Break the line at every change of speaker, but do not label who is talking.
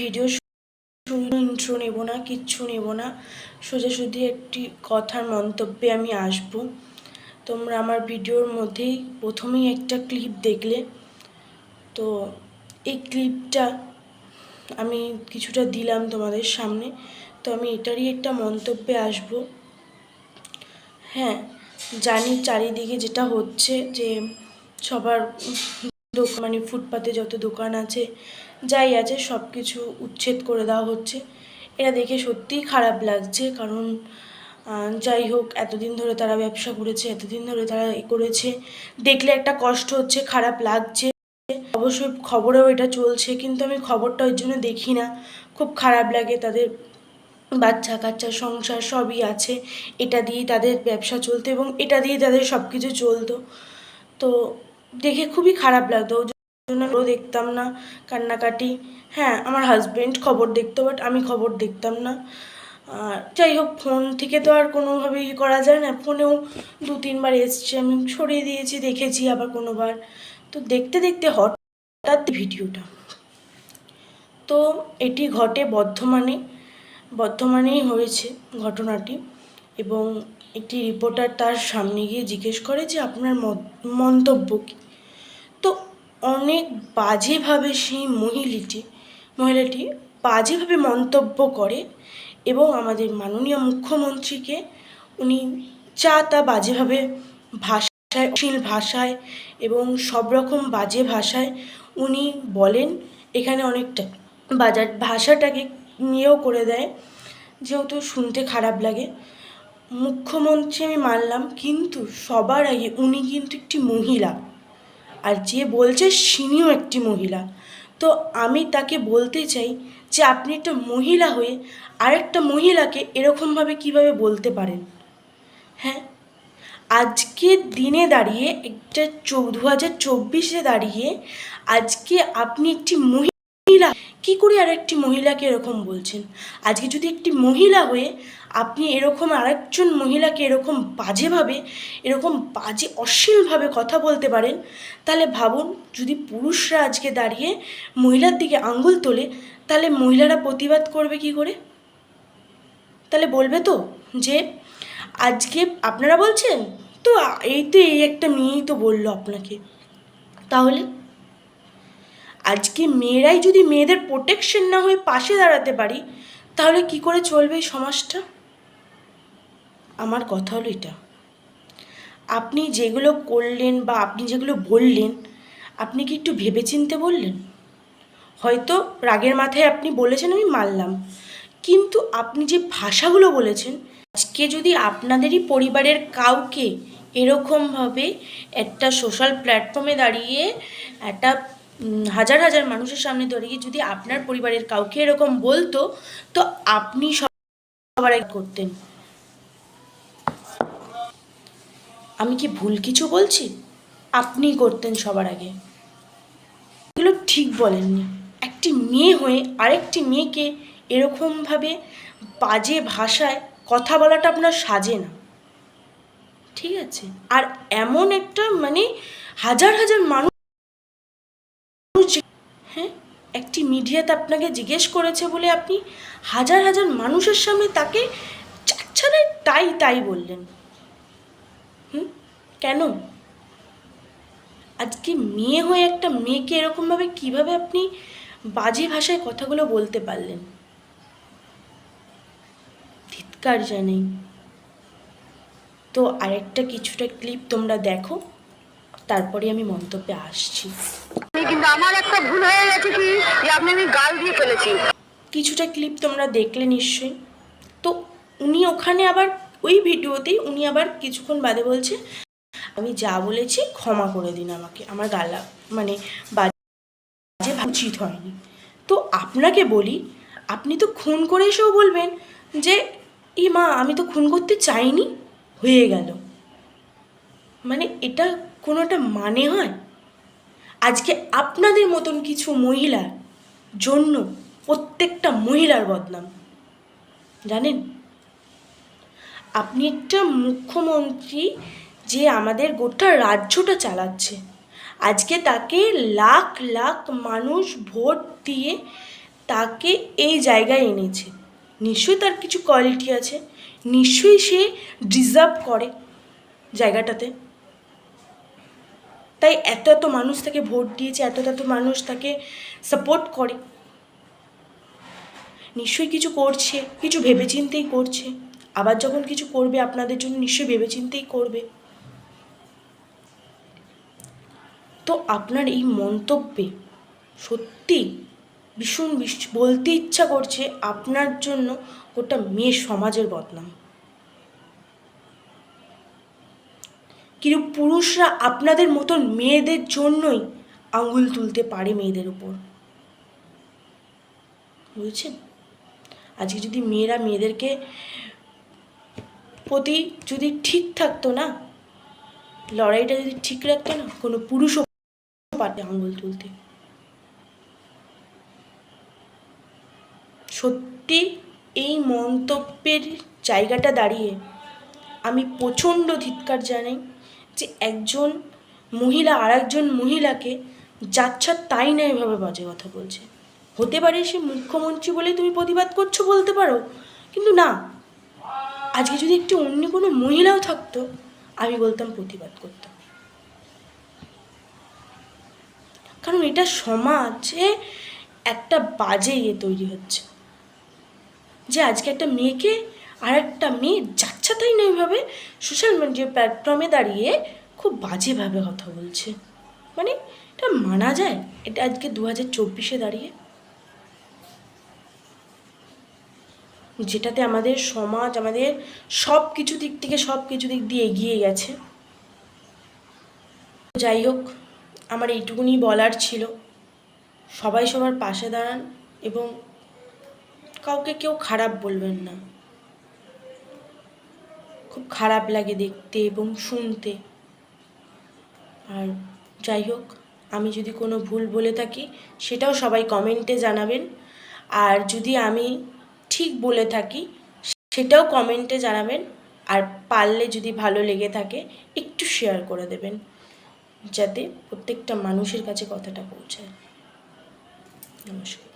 Video intro নেব না, কিচ্ছু নেব না। সোজাসুজি একটি কথার মন্তব্যে আমি আসব। তোমরা আমার ভিডিওর মধ্যেই প্রথমেই একটা ক্লিপ দেখলে। তো এই ক্লিপটা আমি কিছুটা দিলাম তোমাদের সামনে। তো আমি এটারই একটা মন্তব্যে আসব। হ্যাঁ জানি চারিদিকে যেটা হচ্ছে যে সবার দোকান মানে ফুটপাতে যত দোকান আছে যাই আছে সব কিছু উচ্ছেদ করে দেওয়া হচ্ছে। এটা দেখে সত্যিই খারাপ লাগছে, কারণ যাই হোক, এতদিন ধরে তারা ব্যবসা করেছে, এতদিন ধরে তারা এ করেছে। দেখলে একটা কষ্ট হচ্ছে, খারাপ লাগছে। অবশ্যই খবরেও এটা চলছে, কিন্তু আমি খবরটা ওই জন্য দেখি না। খুব খারাপ লাগে তাদের বাচ্চা কাচ্চা সংসার সবই আছে। এটা দিয়েই তাদের ব্যবসা চলতো এবং এটা দিয়েই তাদের সব কিছু চলতো। তো দেখে খুবই খারাপ লাগতো। জন্য দেখতাম না, কান্নাকাটি। হ্যাঁ আমার হাজবেন্ড খবর দেখতো বাট আমি খবর দেখতাম না। আর যাই হোক ফোন থেকে তো আর কোনোভাবেই করা যায় না। ফোনেও দু তিনবার এসছে, আমি সরিয়ে দিয়েছি, দেখেছি আবার কোনোবার। তো দেখতে দেখতে হঠাৎ ভিডিওটা। তো এটি ঘটে বর্ধমানে। বর্ধমানেই হয়েছে ঘটনাটি এবং একটি রিপোর্টার তার সামনে গিয়ে জিজ্ঞেস করে যে আপনার মন্তব্য কী? অনেক বাজেভাবে সেই মহিলাটি মহিলাটি বাজেভাবে মন্তব্য করে এবং আমাদের মাননীয় মুখ্যমন্ত্রীকে উনি যা তা বাজেভাবে ভাষায়, অশ্লীল ভাষায় এবং সব রকম বাজে ভাষায় উনি বলেন। এখানে অনেকটা বাজার ভাষাটাকে নিয়েও করে দেয়, যেহেতু শুনতে খারাপ লাগে। মুখ্যমন্ত্রী আমি মানলাম, কিন্তু সবার আগে উনি কিন্তু একটি মহিলা। আর যে বলছে সিনিও একটি মহিলা। তো আমি তাকে বলতে চাই যে আপনি একটা মহিলা হয়ে আরেকটা মহিলাকে এরকমভাবে কীভাবে বলতে পারেন? হ্যাঁ আজকে দিনে দাঁড়িয়ে একটা দু হাজার চব্বিশে দাঁড়িয়ে আজকে আপনি একটি মহিলা কি করে আর একটি মহিলাকে এরকম বলছেন? আজকে যদি একটি মহিলা হয়ে আপনি এরকম আরেকজন মহিলাকে এরকম বাজেভাবে, এরকম বাজে অশ্লীলভাবে কথা বলতে পারেন, তাহলে ভাবুন যদি পুরুষরা আজকে দাঁড়িয়ে মহিলার দিকে আঙ্গুল তোলে, তাহলে মহিলারা প্রতিবাদ করবে কি করে? তাহলে বলবে তো যে, আজকে আপনারা বলছেন? তো এই তো এই একটা মেয়েই তো বলল আপনাকে। তাহলে? আজকে মেয়েরাই যদি মেয়েদের প্রোটেকশন না হয়ে পাশে দাঁড়াতে পারি, তাহলে কি করে চলবে এই সমাজটা? আমার কথা হলো এটা। আপনি যেগুলো করলেন বা আপনি যেগুলো বললেন, আপনি কি একটু ভেবেচিন্তে বললেন? হয়তো রাগের মাথায় আপনি বলেছেন, আমি মানলাম। কিন্তু আপনি যে ভাষাগুলো বলেছেন, আজকে যদি আপনাদেরই পরিবারের কাউকে এরকমভাবে একটা সোশ্যাল প্ল্যাটফর্মে দাঁড়িয়ে একটা হাজার হাজার মানুষের সামনে দাঁড়িয়ে যদি আপনার পরিবারের কাউকে এরকম বলতো, তো আপনি সবার করতেন। আমি কি ভুল কিছু বলছি? আপনিই করতেন সবার আগে। এগুলো ঠিক বলেননি। একটি মেয়ে হয়ে আরেকটি মেয়েকে এরকমভাবে বাজে ভাষায় কথা বলাটা আপনার সাজে না। ঠিক আছে? আর এমন একটা মানে হাজার হাজার মানুষ হ্যাঁ? একটি মিডিয়াতে আপনাকে জিজ্ঞেস করেছে বলে আপনি হাজার হাজার মানুষের সামনে তাকে চাচ্ছাড়াই তাই তাই বললেন। কেন? আজকে মেয়ে হয়ে একটা মেয়েকে এরকমভাবে কীভাবে আপনি বাজে ভাষায় কথাগুলো বলতে পারলেন? ধিৎকার জানাই। তো আরেকটা কিছুটা ক্লিপ তোমরা দেখো তারপরে আমি মন্তব্যে আসছি।
কিন্তু আমার একটা ভুল হয়ে গেছে কি? যে আপনি আমি গাল দিয়ে ফেলেছি।
কিছুটা ক্লিপ তোমরা দেখলে নিশ্চয়ই। তো উনি ওখানে আবার ওই ভিডিওতেই উনি আবার কিছুক্ষণ বাদে বলছে আমি যা বলেছি ক্ষমা করে দিন আমাকে। আমার গালা মানে বাজে উচিত হয়নি। তো আপনাকে বলি, আপনি তো খুন করে এসেও বলবেন যে ই মা, আমি তো খুন করতে চাইনি। হয়ে গেল। মানে এটা কোনো একটা মানে হয়? আজকে আপনাদের মতন কিছু মহিলার জন্য প্রত্যেকটা মহিলার বদনাম। জানেন? আপনি একটা মুখ্যমন্ত্রী যে আমাদের গোটা রাজ্যটা চালাচ্ছে। আজকে তাকে লাখ লাখ মানুষ ভোট দিয়ে তাকে এই জায়গায় এনেছে। নিশ্চয়ই তার কিছু কোয়ালিটি আছে। নিশ্চয়ই সে ডিজার্ভ করে জায়গাটাতে। তাই এত এত মানুষ তাকে ভোট দিয়েছে, এত এত মানুষ তাকে সাপোর্ট করে। নিশ্চয়ই কিছু করছে, কিছু ভেবেচিন্তেই করছে। আবার যখন কিছু করবে আপনাদের জন্য, নিশ্চয়ই ভেবেচিন্তেই করবে। তো আপনার এই মন্তব্যে সত্যি ভীষণ বলতে ইচ্ছা করছে আপনার জন্য গোটা মেয়ে সমাজের বদনাম। কিন্তু পুরুষরা আপনাদের মতন মেয়েদের জন্যই আঙ্গুল তুলতে পারে মেয়েদের উপর। বুঝছেন? আজকে যদি মেয়েরা মেয়েদেরকে প্রতি যদি ঠিক থাকতো না, লড়াইটা যদি ঠিক রাখতো না, কোনো পুরুষও পারবে আঙ্গুল তুলতে। সত্যি এই মন্তব্যের জায়গাটা দাঁড়িয়ে আমি প্রচণ্ড ধিৎকার জানাই যে একজন মহিলা আর একজন মহিলাকে যাচ্ছা তাই না এভাবে বাজে কথা বলছে। হতে পারে সে মুখ্যমন্ত্রী বলে তুমি প্রতিবাদ করছ বলতে পারো, কিন্তু না। আজকে যদি একটি অন্য কোনো মহিলাও থাকতো, আমি বলতাম প্রতিবাদ করতাম। কারণ এটা সমাজে একটা বাজে ইয়ে তৈরি হচ্ছে। যে আজকে একটা মেয়েকে আর একটা মেয়ে যাচ্ছে তাই না এইভাবে সোশ্যাল মিডিয়া প্ল্যাটফর্মে দাঁড়িয়ে খুব বাজেভাবে কথা বলছে। মানে এটা মানা যায়? এটা আজকে দু হাজার চব্বিশে দাঁড়িয়ে? যেটাতে আমাদের সমাজ, আমাদের সব কিছু দিক থেকে সব কিছু দিক দিয়ে এগিয়ে গেছে। যাই হোক আমার এইটুকুনি বলার ছিল। সবাই সবার পাশে দাঁড়ান এবং কাউকে কেউ খারাপ বলবেন না। খুব খারাপ লাগে দেখতে এবং শুনতে। আর যাই হোক, আমি যদি কোনো ভুল বলে থাকি, সেটাও সবাই কমেন্টে জানাবেন। আর যদি আমি ঠিক বলে থাকি, সেটাও কমেন্টে জানাবেন। আর পারলে যদি ভালো লেগে থাকে, একটু শেয়ার করে দেবেন। যাতে প্রত্যেকটা মানুষের কাছে কথাটা পৌঁছায়। নমস্কার।